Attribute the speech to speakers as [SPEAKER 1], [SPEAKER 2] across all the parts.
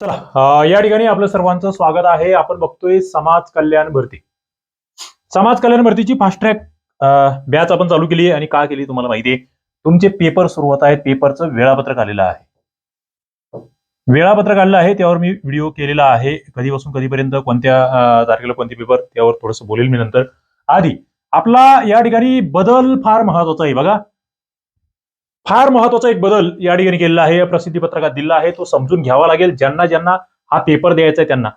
[SPEAKER 1] चला या ठिकाणी आपलं सर्वांचं स्वागत आहे. आपण बघतोय समाज कल्याण भरती. समाज कल्याण भरतीची फास्ट ट्रॅक बॅच आपण चालू केली आणि का केली तुम्हाला माहिती आहे? तुमचे पेपर सुरू होत आहेत. पेपरचं वेळापत्रक आलेलं आहे. वेळापत्रक आलेलं आहे त्यावर मी व्हिडिओ केलेला आहे. कधीपासून कधीपर्यंत कोणत्या तारखेला कोणते पेपर त्यावर थोडंसं बोलेल मी नंतर. आधी आपला या ठिकाणी बदल फार महत्त्वाचा आहे. बघा फार महत्त्वाचा एक बदल या ठिकाणी केलेला आहे या प्रसिद्धी पत्रकात दिला आहे. तो समजून घ्यावा लागेल. ज्यांना ज्यांना हा पेपर द्यायचा आहे त्यांना.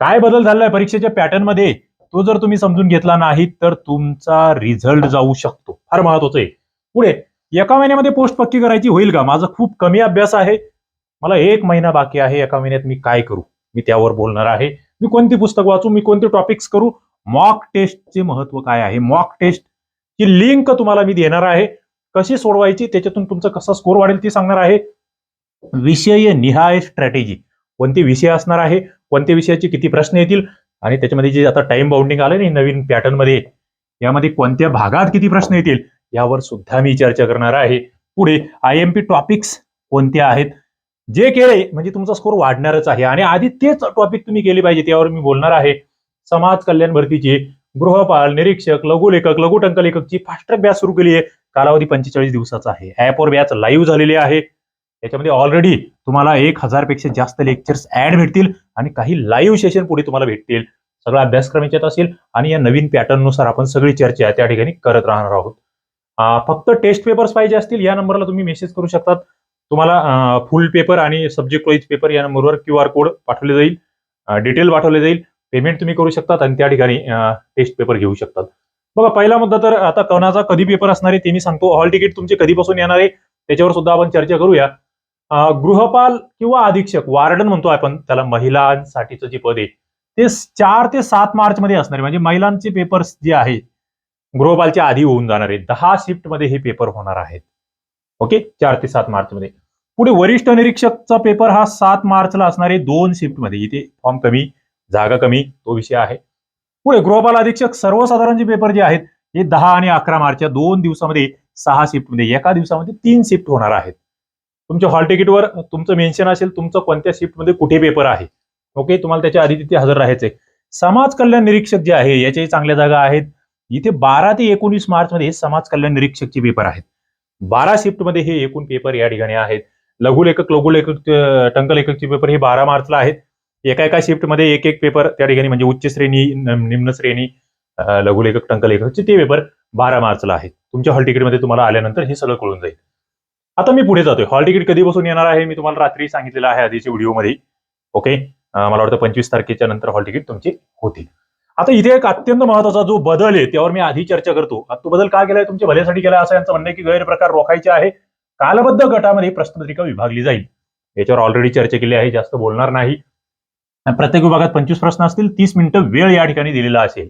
[SPEAKER 1] काय बदल झालेला आहे? परीक्षेच्या पॅटर्नमध्ये तो जर तुम्ही समजून घेतला नाही तर तुमचा रिझल्ट जाऊ शकतो. फार महत्वाचं आहे. पुढे एका महिन्यामध्ये पोस्ट पक्की करायची होईल का? माझा खूप कमी अभ्यास आहे. मला एक महिना बाकी आहे. एका महिन्यात मी काय करू? मी त्यावर बोलणार आहे. मी कोणती पुस्तक वाचू? मी कोणते टॉपिक्स करू? मॉक टेस्टचे महत्त्व काय आहे? मॉक टेस्ट ची लिंक तुम्हाला मी देणार आहे. कशी सोडवायची त्याच्यातून तुमचा कसा स्कोर वाढेल ती सांगणार आहे. विषय निहाय स्ट्रॅटेजी कोणते विषय असणार आहे कोणत्या विषयाचे किती प्रश्न येतील आणि त्याच्यामध्ये जे आता टाइम बाउंडिंग आलं नाही नवीन पॅटर्नमध्ये यामध्ये कोणत्या भागात किती प्रश्न येतील यावर सुद्धा मी चर्चा करणार आहे. पुढे आय एम पी टॉपिक्स कोणते आहेत? जे केले म्हणजे तुमचा स्कोर वाढणारच आहे. आणि आधी तेच टॉपिक तुम्ही केले पाहिजे त्यावर मी बोलणार आहे. समाज कल्याण भरतीचे गृहपाल निरीक्षक लघुलेखक लघुटंक लेखकची फास्ट ट्रॅक बॅच सुरू केली आहे. कालावधी पंचेचाळीस दिवसाचा आहे. ॲपवर बॅच लाईव्ह झालेली आहे. त्याच्यामध्ये ऑलरेडी तुम्हाला एक हजारपेक्षा जास्त लेक्चर्स ऍड भेटतील आणि काही लाईव्ह सेशन पुढे तुम्हाला भेटतील. सगळा अभ्यासक्रम याच्यात असेल आणि या नवीन पॅटर्ननुसार आपण सगळी चर्चा त्या ठिकाणी करत राहणार आहोत. फक्त टेस्ट पेपर्स पाहिजे असतील या नंबरला तुम्ही मेसेज करू शकतात. तुम्हाला फुल पेपर आणि सब्जेक्ट वाईज पेपर या नंबरवर क्यू आर कोड पाठवले जाईल. डिटेल पाठवले जाईल. पेमेंट तुम्ही करू शकतात आणि त्या ठिकाणी टेस्ट पेपर घेऊ शकतात. बघा पहिला मुद्दा तर आता कोणाचा कधी पेपर असणार आहे ते मी सांगतो. हॉल तिकीट तुमचे कधीपासून येणार आहे त्याच्यावर सुद्धा आपण चर्चा करूया. गृहपाल किंवा अधीक्षक वार्डन म्हणतो आपण त्याला महिलांसाठीचं जे पद आहे ते चार ते सात मार्च मध्ये असणार म्हणजे महिलांचे पेपर्स जे आहे गृहपालच्या आधी होऊन जाणार आहे दहा शिफ्टमध्ये हे पेपर होणार आहेत. ओके? चार ते सात मार्च मध्ये पुढे वरिष्ठ निरीक्षकचा पेपर हा सात मार्चला असणार आहे दोन शिफ्टमध्ये इथे फॉर्म कमी जागा कमी तो विषय आहे. पुढे गृहपाल अधीक्षक सर्वसाधारण जे पेपर जे आहेत हे दहा आणि अकरा मार्चच्या दोन दिवसामध्ये सहा शिफ्टमध्ये एका दिवसामध्ये तीन शिफ्ट होणार आहेत. तुमच्या हॉल तिकीटवर तुमचं मेन्शन असेल तुमचं कोणत्या शिफ्टमध्ये कुठे पेपर आहे? ओके तुम्हाला त्याच्या आधी तिथे हजर राहायचंय. समाज कल्याण निरीक्षक जे आहे याच्याही चांगल्या जागा आहेत. इथे बारा ते एकोणीस मार्च मध्ये समाज कल्याण निरीक्षकचे पेपर आहेत. बारा शिफ्टमध्ये हे एकूण पेपर या ठिकाणी आहेत. लघुलेखक लघुलेखक टंकलेखकचे पेपर हे बारा मार्चला आहेत. एका एका शिफ्टमध्ये एक एक पेपर त्या ठिकाणी म्हणजे उच्च श्रेणी निम्न श्रेणी लघुलेखक टंकलेखकचे ते पेपर बारा मार्चला आहेत. तुमच्या हॉल तिकीटमध्ये तुम्हाला आल्यानंतर हे सगळं कळून जाईल. आता मी पुढे जातोय. हॉल तिकीट कधीपासून येणार आहे? मी तुम्हाला रात्री सांगितलेलं आहे आधीच्या व्हिडिओमध्ये ओके मला वाटतं पंचवीस तारखेच्या नंतर हॉल तिकीट तुमची होतील. आता इथे एक अत्यंत महत्त्वाचा जो बदल आहे त्यावर मी आधी चर्चा करतो. आता तो बदल का केलाय? तुमच्या भल्यासाठी केलाय असं यांचं म्हणणं आहे की गैरप्रकार रोखायचे आहे. कालबद्ध गटामध्ये प्रश्नपत्रिका विभागली जाईल. याच्यावर ऑलरेडी चर्चा केली आहे. जास्त बोलणार नाही. आणि प्रत्येक विभागात पंचवीस प्रश्न असतील तीस मिनिटं वेळ या ठिकाणी दिलेला असेल.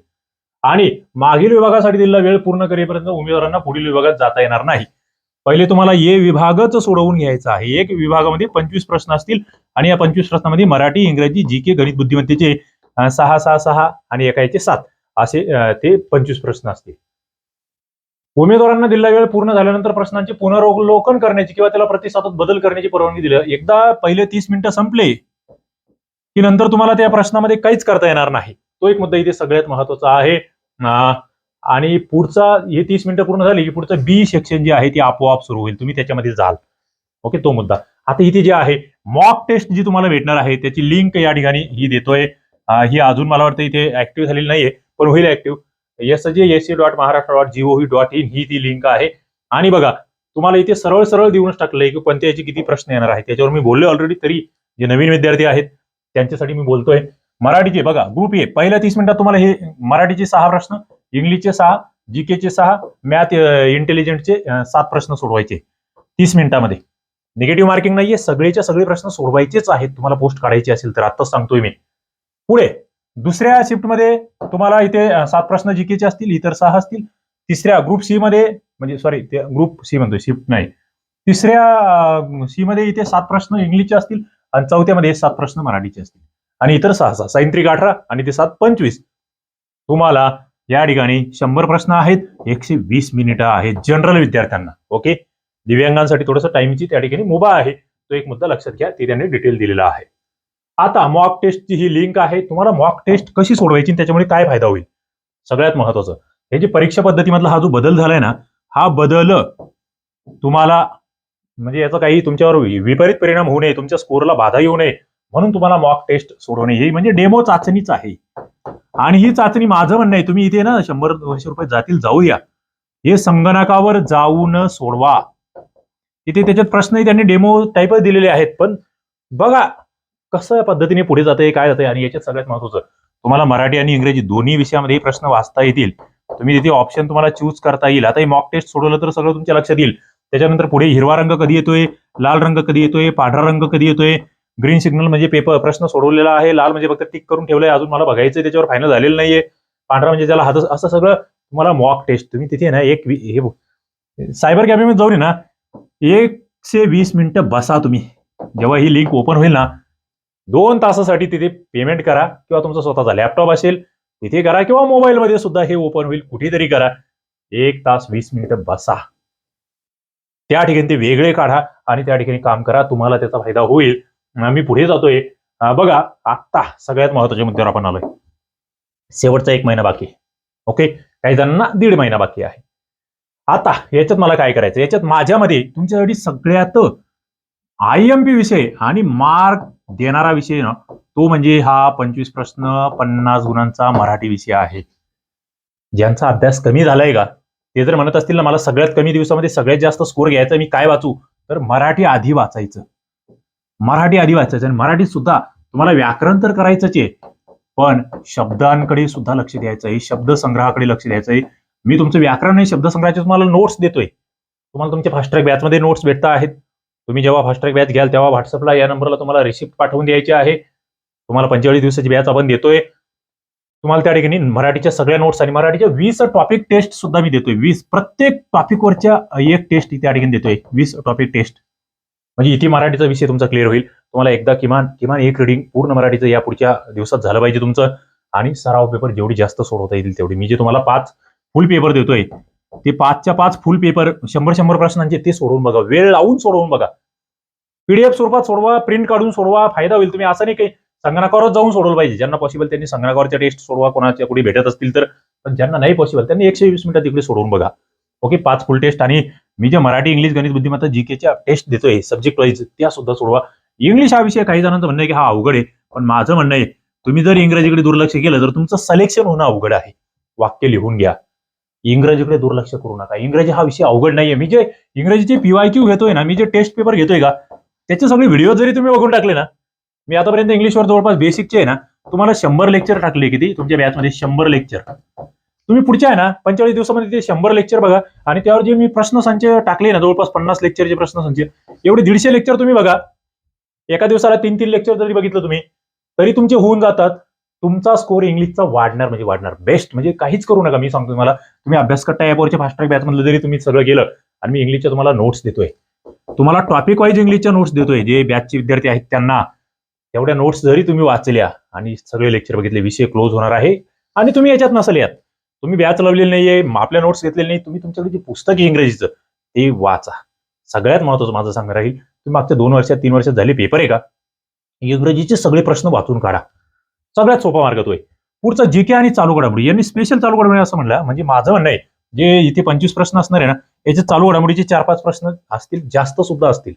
[SPEAKER 1] आणि मागील विभागासाठी दिलेला वेळ पूर्ण करेपर्यंत उमेदवारांना पुढील विभागात जाता येणार नाही. पहिले तुम्हाला ये विभागच सोडवून घ्यायचा आहे. एक विभागामध्ये पंचवीस प्रश्न असतील आणि या पंचवीस प्रश्नामध्ये मराठी इंग्रजी जी के गणित बुद्धिमत्तेचे सहा सहा सहा आणि एका याचे सात असे ते पंचवीस प्रश्न असतील. उमेदवारांना दिलेला वेळ पूर्ण झाल्यानंतर प्रश्नांचे पुनरावलोकन करण्याची किंवा त्याला प्रतिसादात बदल करण्याची परवानगी दिली एकदा पहिले तीस मिनिटं संपले की नंतर तुम्हाला त्या प्रश्नामध्ये काहीच करता येणार नाही. तो एक मुद्दा इथे सगळ्यात महत्त्वाचा आहे. आणि पुढचा हे तीस मिनिटं पूर्ण झाली की पुढचं बी सेक्शन जे आहे ते आपोआप सुरू होईल. तुम्ही त्याच्यामध्ये जाल. ओके तो मुद्दा. आता इथे जे आहे मॉक टेस्ट जी तुम्हाला भेटणार आहे त्याची लिंक या ठिकाणी ही देतोय. ही अजून मला वाटतं इथे ऍक्टिव्ह झालेली नाहीये पण होईल active S J S C dot Maharashtra dot GOV dot in ही ती लिंक आहे. आणि बघा तुम्हाला इथे सरळ सरळ देऊनच टाकलंय की कोणत्या याचे किती प्रश्न येणार आहे त्याच्यावर मी बोललो ऑलरेडी तरी जे नवीन विद्यार्थी आहेत त्यांच्यासाठी मी बोलतोय. मराठीचे बघा ग्रुप ए पहिल्या तीस मिनिटात तुम्हाला हे मराठीचे सहा प्रश्न इंग्लिशचे सहा जीकेचे सहा मॅथ इंटेलिजंटचे सात प्रश्न सोडवायचे. तीस मिनिटामध्ये. निगेटिव्ह मार्किंग नाहीये सगळेच्या सगळे प्रश्न सोडवायचेच आहेत. तुम्हाला पोस्ट काढायची असेल तर आताच सांगतोय मी. पुढे दुसऱ्या शिफ्टमध्ये तुम्हाला इथे सात प्रश्न जीकेचे असतील इतर सहा असतील. तिसऱ्या ग्रुप सी मध्ये म्हणजे सॉरी ते ग्रुप सी म्हणतोय शिफ्ट नाही. तिसऱ्या सी मध्ये इथे सात प्रश्न इंग्लिशचे असतील. आणि चौथ्यामध्ये सात प्रश्न मराठीचे असतील. आणि इतर सहा सहा सायंत्रिक अठरा आणि ते सात पंचवीस. तुम्हाला या ठिकाणी शंभर प्रश्न आहेत. एकशे वीस मिनिटं आहेत जनरल विद्यार्थ्यांना. ओके दिव्यांगांसाठी थोडंसं टाइमची त्या ठिकाणी मुभा आहे. तो एक मुद्दा लक्षात घ्या. ते त्यांनी डिटेल दिलेला आहे. आता मॉक टेस्टची ही लिंक आहे. तुम्हाला मॉक टेस्ट कशी सोडवायची त्याच्यामुळे काय फायदा होईल? सगळ्यात महत्वाचं. हे जे परीक्षा पद्धतीमधला हा जो बदल झालाय ना हा बदल तुम्हाला म्हणजे याचा काही तुमच्यावर विपरीत परिणाम होऊ नये तुमच्या स्कोरला बाधा येऊ नये म्हणून तुम्हाला मॉक टेस्ट सोडवणे. ही म्हणजे डेमो चाचणीच आहे. आणि ही चाचणी माझं म्हणणं आहे. तुम्ही इथे ना शंभर दोनशे रुपये जातील जाऊया. हे संगणकावर जाऊन सोडवा. इथे त्याच्यात प्रश्नही त्यांनी डेमो टाईपच दिलेले आहेत. पण बघा कसं पद्धतीने पुढे जाते काय जाते आणि याच्यात सगळ्यात महत्वाचं तुम्हाला मराठी आणि इंग्रजी दोन्ही विषयामध्ये हे प्रश्न वाचता येतील. तुम्ही तिथे ऑप्शन तुम्हाला चूज करता येईल. आता हे मॉक टेस्ट सोडवलं तर सगळं तुमच्या लक्षात येईल. त्याच्यानंतर पुढे हिरवा रंग कधी येतोय लाल रंग कधी येतोय पांढरा रंग कधी येतोय? ग्रीन सिग्नल म्हणजे पेपर प्रश्न सोडवलेला आहे. लाल म्हणजे फक्त टिक करून ठेवलंय. अजून मला बघायचं त्याच्यावर फायनल झालेलं नाहीये. पांढरा म्हणजे त्याला हात असं सगळं तुम्हाला मॉक टेस्ट तुम्ही तिथे ना एक हे सायबर कॅफेमध्ये जाऊन ना एकशे वीस मिनिटं बसा तुम्ही. जेव्हा ही लिंक ओपन होईल ना दोन तासासाठी तिथे पेमेंट करा किंवा तुमचा स्वतःचा लॅपटॉप असेल तिथे करा किंवा मोबाईलमध्ये सुद्धा हे ओपन होईल. कुठेतरी करा. एक तास वीस मिनिटं बसा. त्या ठिकाणी ते वेगळे काढा आणि त्या ठिकाणी काम करा. तुम्हाला त्याचा फायदा होईल. मी पुढे जातोय. बघा आत्ता सगळ्यात महत्त्वाच्या मुद्द्यावर आपण आलोय. शेवटचा एक महिना बाकी आहे. ओके काही जणांना दीड महिना बाकी आहे. आता याच्यात मला काय करायचं याच्यात माझ्यामध्ये तुमच्यासाठी सगळ्यात आय एम पी विषय आणि मार्क देणारा विषय ना तो म्हणजे हा पंचवीस प्रश्न पन्नास गुणांचा मराठी विषय आहे. ज्यांचा अभ्यास कमी झालाय का? ते जर म्हणत असतील ना मला सगळ्यात कमी दिवसामध्ये सगळ्यात जास्त स्कोर घ्यायचा मी काय वाचू? तर मराठी आधी वाचायचं. मराठी आधी वाचायचं. आणि मराठीत सुद्धा तुम्हाला व्याकरण तर करायचंच आहे. पण शब्दांकडे सुद्धा लक्ष द्यायचं आहे. शब्द संग्रहाकडे लक्ष द्यायचं आहे. मी तुमचं व्याकरण आणि शब्द संग्रहाचे तुम्हाला नोट्स देतोय. तुम्हाला तुमच्या फास्ट्रॅक बॅचमध्ये नोट्स भेटता आहेत. तुम्ही जेव्हा फास्ट्रॅक बॅच घ्याल तेव्हा व्हॉट्सअपला या नंबरला तुम्हाला रिसिप्ट पाठवून द्यायची आहे. तुम्हाला पंचेचाळीस दिवसाची बॅच आपण देतोय. तुम्हाला त्या ठिकाणी मराठीच्या सगळ्या नोट्स आणि मराठीच्या वीस टॉपिक टेस्ट सुद्धा मी देतोय. वीस प्रत्येक टॉपिकवरच्या एक टेस्ट त्या ठिकाणी देतोय. वीस टॉपिक टेस्ट म्हणजे इथे मराठीचा विषय तुमचा क्लिअर होईल. तुम्हाला एकदा किमान किमान एक रिडिंग पूर्ण मराठीचं या पुढच्या दिवसात झालं पाहिजे तुमचं. आणि सराव पेपर जेवढी जास्त सोडवता येतील तेवढी. मी जे तुम्हाला पाच फुल पेपर देतोय ते पाचच्या पाच फुल पेपर शंभर शंभर प्रश्नांचे ते सोडवून बघा. वेळ लावून सोडवून बघा. पीडीएफ स्वरूपात सोडवा प्रिंट काढून सोडवा फायदा होईल तुम्ही. असं नाही काही संगणकावरच जाऊन सोडवलं पाहिजे. ज्यांना पॉसिबल त्यांनी संगणकावरच्या टेस्ट सोडवा कोणाच्या कुठे भेटत असतील तर. पण ज्यांना नाही पॉसिबल त्यांनी एकशे वीस मिनिटं तिकडे सोडवून बघा. ओके पाच फुल टेस्ट आणि मी जे मराठी इंग्लिश गणित बुद्धिमत्ता जीकेच्या टेस्ट देतोय सब्जेक्ट वाईज त्या सुद्धा सोडवा. इंग्लिश हा विषय काही जणांचं म्हणणं आहे की हा अवघड आहे. पण माझं म्हणणं आहे तुम्ही जर इंग्रजीकडे दुर्लक्ष केलं तर तुमचं सलेक्शन होणं अवघड आहे. वाक्य लिहून घ्या. इंग्रजीकडे दुर्लक्ष करू नका. इंग्रजी हा विषय अवघड नाहीये. मी जे इंग्रजीचे पीवायक्यू घेतोय ना मी जे टेस्ट पेपर घेतोय का त्याचे सगळे व्हिडिओ जरी तुम्ही बघून टाकले ना मी आतापर्यंत इंग्लिशवर जवळपास बेसिकचे आहे ना तुम्हाला शंभर लेक्चर टाकले किती? तुमच्या बॅचमध्ये शंभर लेक्चर तुम्ही पुढच्या आहे ना पंचेचाळीस दिवसामध्ये ते शंभर लेक्चर बघा. आणि त्यावर जे मी प्रश्न संच टाकले ना जवळपास पन्नास लेक्चरचे प्रश्न संच एवढे दीडशे लेक्चर तुम्ही बघा. एका दिवसाला तीन तीन लेक्चर जरी बघितलं तुम्ही तरी तुमचे होऊन जातात. तुमचा स्कोर इंग्लिशचा वाढणार म्हणजे वाढणार. बेस्ट म्हणजे काहीच करू नका. मी सांगतो तुम्हाला तुम्ही अभ्यास करता ॲपवरच्या फास्ट ट्रॅक बॅच जरी तुम्ही सगळं गेलं आणि मी इंग्लिशच्या तुम्हाला नोट्स देतोय. तुम्हाला टॉपिक वाईज इंग्लिशच्या नोट्स देतोय जे बॅचचे विद्यार्थी आहेत त्यांना. एवढ्या नोट्स जरी तुम्ही वाचल्या आणि सगळे लेक्चर बघितले विषय क्लोज होणार आहे आणि तुम्ही याच्यात नसाल यात. तुम्ही बॅच लावलेली नाहीये आपल्या नोट्स घेतलेले नाही तुम्ही तुमच्याकडे जे पुस्तक आहे इंग्रजीचं ते वाचा. सगळ्यात महत्वाचं माझं सांगणं राहील तुम्ही मागच्या दोन वर्षात तीन वर्षात झाले पेपर आहे का? इंग्रजीचे सगळे प्रश्न वाचून काढा. सगळ्यात सोपा मार्ग तो आहे. पुढचा जीके आणि चालू घडामोडी. यांनी स्पेशल चालू घडामोडी असं म्हणलं. म्हणजे माझं म्हणणं आहे जे इथे पंचवीस प्रश्न असणार आहे ना याचे चालू घडामोडीचे चार पाच प्रश्न असतील जास्त सुद्धा असतील.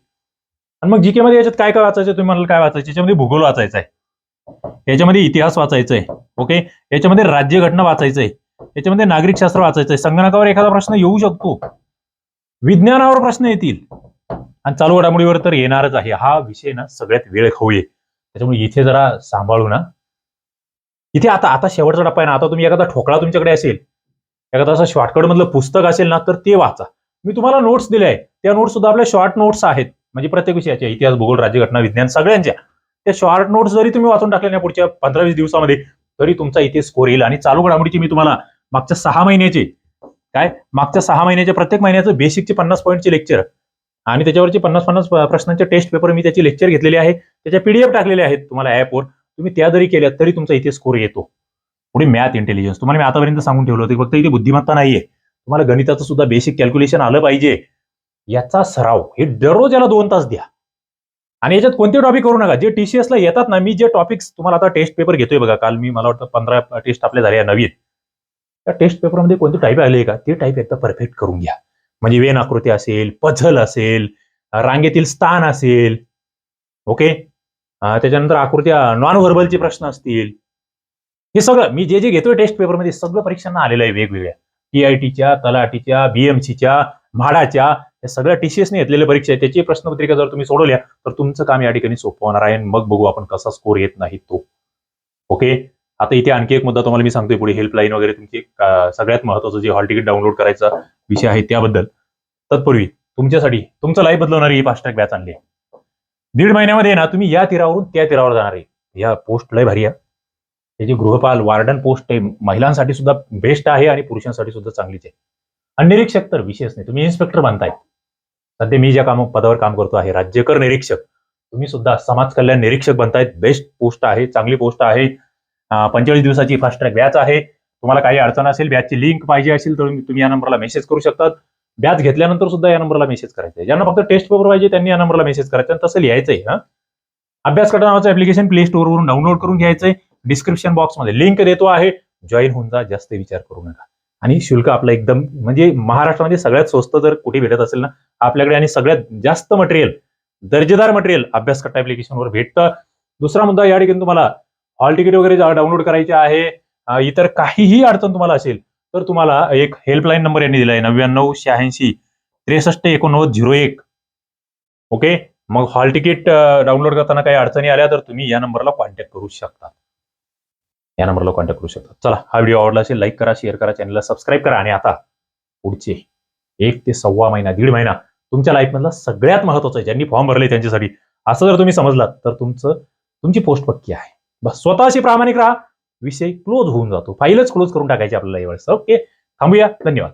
[SPEAKER 1] आणि मग जीके मध्ये याच्यात काय काय वाचायचं तुम्ही म्हणाल काय वाचायचं याच्यामध्ये भूगोल वाचायचा आहे. याच्यामध्ये इतिहास वाचायचा आहे. ओके याच्यामध्ये राज्यघटना वाचायचं आहे. याच्यामध्ये नागरिकशास्त्र वाचायचं आहे. संगणकावर एखादा प्रश्न येऊ शकतो. विज्ञानावर प्रश्न येतील. आणि चालू घडामोडीवर तर येणारच आहे. हा विषय ना सगळ्यात वेळ खाऊ आहे त्याच्यामुळे इथे जरा सांभाळू ना. इथे आता आता शेवटचा टप्पा आहे ना. आता तुम्ही एखादा ठोकळा तुमच्याकडे असेल एखादा असं शॉर्टकट मधलं पुस्तक असेल ना तर ते वाचा. मी तुम्हाला नोट्स दिले आहे त्या नोट्स सुद्धा आपल्या शॉर्ट नोट्स आहेत. म्हणजे प्रत्येक विषयाच्या इतिहास भूगोल राज्यघटना विज्ञान सगळ्यांच्या. त्या शॉर्ट नोट्स जरी तुम्ही वाचून टाकल्या ना पुढच्या पंधरा वीस दिवसामध्ये तरी तुमचा इथे स्कोर येईल. आणि चालू घडामोडीची मी तुम्हाला मागच्या सहा महिन्याचे काय? मागच्या सहा महिन्याच्या प्रत्येक महिन्याचं बेसिकचे पन्नास पॉईंटचे लेक्चर आणि त्याच्यावरचे पन्नास पन्नास प्रश्नांचे टेस्ट पेपर मी त्याची लेक्चर घेतलेले आहे. त्याच्या पीडीएफ टाकलेले आहेत तुम्हाला ऍपवर तुम्ही त्या जरी केल्या तरी तुमचा इथे स्कोर येतो. पुढे मॅथ इंटेलिजन्स तुम्हाला मी आतापर्यंत सांगून ठेवलं होतं फक्त इथे बुद्धिमत्ता नाहीये. तुम्हाला गणिताचं सुद्धा बेसिक कॅल्क्युलेशन आलं पाहिजे. याचा सराव. हे दररोज याला दोन तास द्या. आणि याच्यात कोणते टॉपिक करू नका. जे TCS ला येतात ना मी जे टॉपिक्स तुम्हाला आता टेस्ट पेपर घेतोय बघा. काल मी मला वाटतं पंधरा टेस्ट आपल्या झाल्या नवीन. त्या टेस्ट पेपरमध्ये कोणते टाईप आले का? ते टाईप एकदा परफेक्ट करून घ्या. म्हणजे वेन आकृती असेल पझल असेल रांगेतील स्थान असेल. ओके त्याच्यानंतर आकृत्या नॉन व्हर्बलचे प्रश्न असतील. हे सगळं मी जे जे घेतोय टेस्ट पेपरमध्ये सगळं परीक्षांना आलेलं आहे वेगवेगळ्या. टी आय टीच्या तलाटीच्या बीएमसीच्या म्हाडाच्या या सगळ्या टीसीएसने घेतलेल्या परीक्षा आहेत. त्याची प्रश्नपत्रिका जर तुम्ही सोडवल्या तर तुमचं काम या ठिकाणी सोपं होणार आहे. आणि मग बघू आपण कसा स्कोर येत नाही तो. ओके आता इथे आणखी एक मुद्दा तुम्हाला मी सांगतोय पुढे. हेल्पलाईन वगैरे तुमची सगळ्यात महत्वाचं जे हॉल तिकीट डाउनलोड करायचा विषय आहे त्याबद्दल. तत्पूर्वी तुमच्यासाठी तुमचं लाईफ बदलवणारी ही फास्ट्रॅक बॅच आणली आहे. दीड महिन्यामध्ये ना तुम्ही या तीरावरून त्या तीरावर जाणार आहे. या पोस्ट लय भारी आहे. त्याची गृहपाल वार्डन पोस्ट आहे महिलांसाठी सुद्धा बेस्ट आहे आणि पुरुषांसाठी सुद्धा चांगलीच आहे. आणि निरीक्षक तर विशेष नाही. तुम्ही इन्स्पेक्टर बनताय. सध्या मी ज्या काम पदावर काम करतो आहे राज्यकर निरीक्षक. तुम्ही सुद्धा समाज कल्याण निरीक्षक बनतायत. बेस्ट पोस्ट आहे चांगली पोस्ट आहे. पंचेचाळीस दिवसाची फास्ट ट्रॅक बॅच आहे. तुम्हाला काही अडचण असेल बॅचची लिंक पाहिजे असेल तर तुम्ही या नंबरला मेसेज करू शकतात. बॅच घेतल्यानंतर सुद्धा या नंबरला मेसेज करायचा आहे. ज्यांना फक्त टेस्ट पेपर पाहिजे त्यांनी या नंबरला मेसेज करायचा आणि तसं लिहायचंय हा. अभ्यास कटा नावाचं ऍप्लिकेशन प्ले स्टोअरवरून डाउनलोड करून घ्यायचंय. डिस्क्रिप्शन बॉक्समध्ये लिंक देतो आहे. जॉईन होऊन जा जास्त विचार करू नका. आणि शुल्क आपलं एकदम म्हणजे महाराष्ट्रामध्ये सगळ्यात स्वस्त जर कुठे भेटत असेल ना आपल्याकडे आणि सगळ्यात जास्त मटेरियल दर्जेदार मटेरियल अभ्यास कट्टा ऍप्लिकेशनवर भेटतं. दुसरा मुद्दा या ठिकाणी तुम्हाला हॉल तिकीट वगैरे डाउनलोड करायचे आहे इतर काहीही अडचण तुम्हाला असेल तर तुम्हाला एक हेल्पलाईन नंबर यांनी दिलाय नव्याण्णव शहाऐंशी त्रेसष्ट एकोणनव्वद झिरो एक. ओके मग हॉल तिकीट डाउनलोड करताना काही अडचणी आल्या तर तुम्ही या नंबरला कॉन्टॅक्ट करू शकता. या नंबरला कॉन्टॅक्ट करू शकता. चला हा व्हिडिओ आवडला असेल लाईक करा शेअर करा चॅनलला सबस्क्राईब करा. आणि आता पुढचे एक ते सव्वा महिना दीड महिना तुमच्या लाईफमधला सगळ्यात महत्वाचं आहे ज्यांनी फॉर्म भरले त्यांच्यासाठी. असं जर तुम्ही समजलात तर तुमचं तुमची पोस्ट पक्की आहे. बस स्वतःशी प्रामाणिक राहा. विषय क्लोज होऊन जातो. फाईलच क्लोज करून टाकायची आपल्याला यावेळेस ओके थांबूया. धन्यवाद.